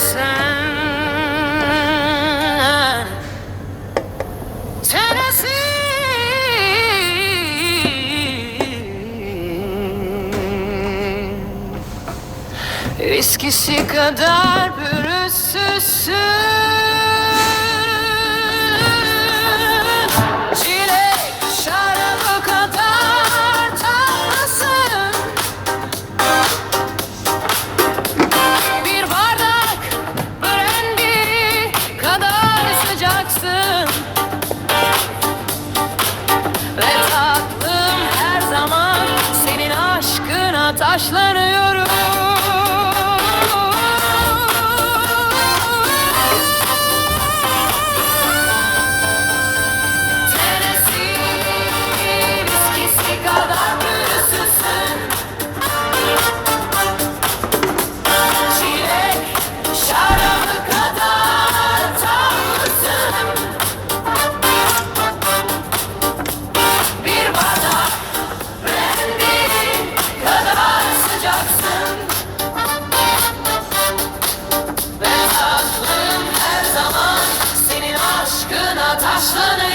sen. Viskisi kadar pürüzsüzsün taşlanıyorum Başladı.